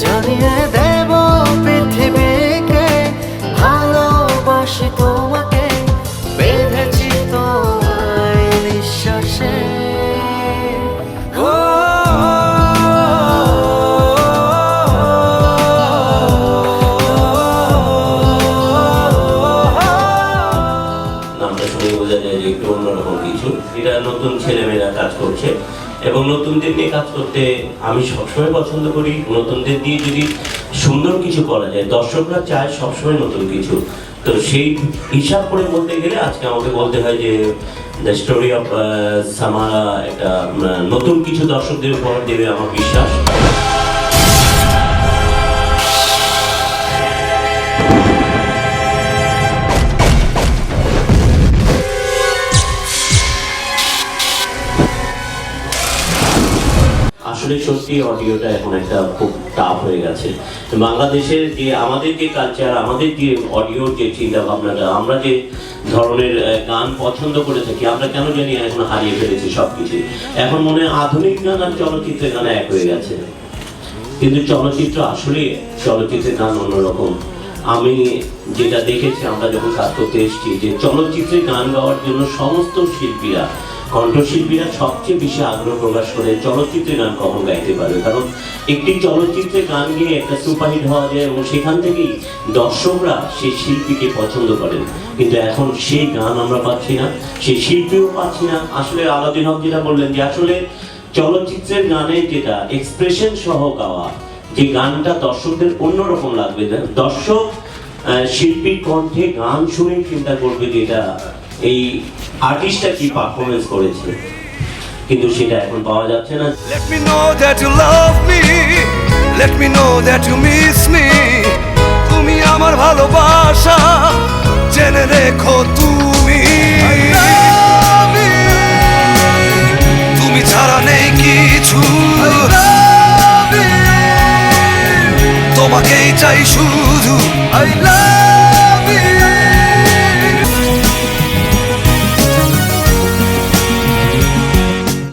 জানিয়ে দেব বোঝা যায় যে একটু অন্যরকম কিছু। এটা নতুন ছেলেমেয়েরা কাজ করছে। এবং নতুনদের নিয়ে কাজ করতে আমি সবসময় পছন্দ করি। নতুনদের দিয়ে যদি সুন্দর কিছু করা যায়, দর্শকরা চায় সবসময় নতুন কিছু। তো সেই হিসাব করে বলতে গেলে আজকে আমাকে বলতে হয় যে দ্য স্টোরি অফ সামারা একটা নতুন কিছু দর্শকদের উপহার দেবে আমার বিশ্বাস। আসলে সত্যি অডিওটা এখন একটা খুব টাফ হয়ে গেছে। বাংলাদেশের যে আমাদের যে কালচার আমাদের যে অডিওর যে চিন্তা ভাবনাটা আমরা যে ধরনের গান পছন্দ করে থাকি, আমরা কেন জানি এখন হারিয়ে ফেলেছি সবকিছু। এখন মনে হয় আধুনিক গান আর চলচ্চিত্রের গান এক হয়ে গেছে। কিন্তু চলচ্চিত্র আসলে চলচ্চিত্রের গান অন্যরকম। আমি যেটা দেখেছি, আমরা যখন কাজ করতে এসেছি, যে চলচ্চিত্রে গান গাওয়ার জন্য সমস্ত শিল্পীরা কণ্ঠশিল্পীরা সবচেয়ে বেশি আগ্রহ প্রকাশ করে চলচ্চিত্রে গান কখন গাইতে পারবে? কারণ একটি চলচ্চিত্রে গান গিয়ে একটা সুপারহিট হওয়া যায় এবং সেখান থেকেই দর্শকরা সেই শিল্পীকে পছন্দ করেন। কিন্তু এখন সেই গান আমরা পাচ্ছি না, সেই শিল্পীও পাচ্ছি না। আসলে আলাদিন হক যেটা বললেন যে আসলে চলচ্চিত্রের গানে যেটা এক্সপ্রেশন সহ গাওয়া যে গানটা দর্শকদের অন্যরকম লাগবে। দর্শক শিল্পীর কণ্ঠে গান শুনে চিন্তা করবে যে এটা এই আর্টিস্টটা কি পারফরমেন্স করেছে? কিন্তু সেটা এখন পাওয়া যাচ্ছে না। Let me know that you love me. Let me know that you miss me. তুমি আমার ভালোবাসা জেনে রেখো তুমি। তুমি ছাড়া নেই কিছু। তোমাকেই চাই শুধু।